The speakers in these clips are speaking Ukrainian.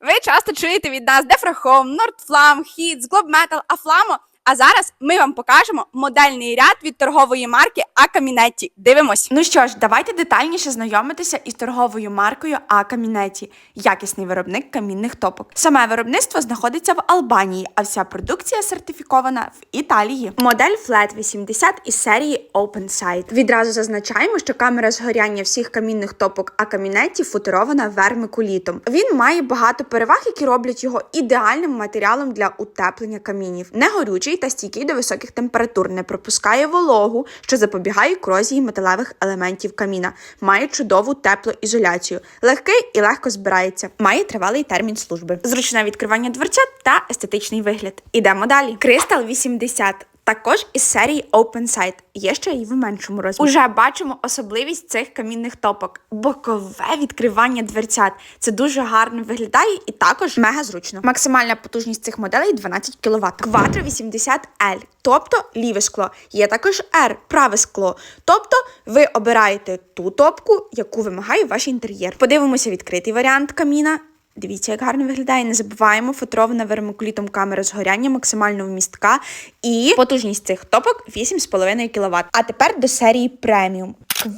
Ви часто чуєте від нас Defrahome, Nordflam, Hits, Globe Metal, Aflamo. А зараз ми вам покажемо модельний ряд від торгової марки Акамінетті. Дивимось. Ну що ж, давайте детальніше знайомитися із торговою маркою А Камінеті, якісний виробник камінних топок. Саме виробництво знаходиться в Албанії, а вся продукція сертифікована в Італії. Модель Flat 80 із серії Open Sight. Відразу зазначаємо, що камера згоряння всіх камінних топок А Камінеті футерована вермикулітом. Він має багато переваг, які роблять його ідеальним матеріалом для утеплення камінів. Не горючий та стійкий до високих температур, не пропускає вологу, що запобігає корозії металевих елементів каміна. Має чудову теплоізоляцію, легкий і легко збирається. Має тривалий термін служби. Зручне відкривання дверцят та естетичний вигляд. Ідемо далі. Кристал 80. Також із серії Open. Є ще й в меншому розмірі. Уже бачимо особливість цих камінних топок. Бокове відкривання дверцят. Це дуже гарно виглядає і також мега зручно. Максимальна потужність цих моделей 12 кВт. Quattro 80 L, тобто ліве скло. Є також R, праве скло. Тобто ви обираєте ту топку, яку вимагає ваш інтер'єр. Подивимося відкритий варіант каміна. Дивіться, як гарно виглядає. Не забуваємо, фотрована вермикулітом камера згоряння максимально вмістка і потужність цих топок 8,5 кВт. А тепер до серії преміум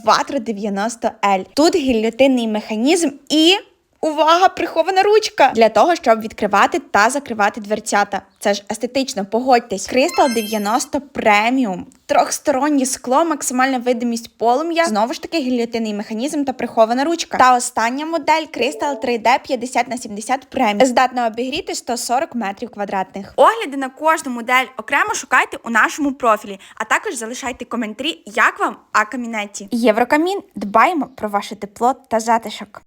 Quattro 90 L. Тут гільотинний механізм і. Увага, прихована ручка для того, щоб відкривати та закривати дверцята. Це ж естетично, погодьтесь. Crystal 90 Premium. Трьохстороннє скло, максимальна видимість полум'я, знову ж таки гільотинний механізм та прихована ручка. Та остання модель Crystal 3D 50 на 70 Premium. Здатна обігріти 140 метрів квадратних. Огляди на кожну модель окремо шукайте у нашому профілі, а також залишайте коментарі, як вам Акамінеті. Єврокамін. Дбаємо про ваше тепло та затишок.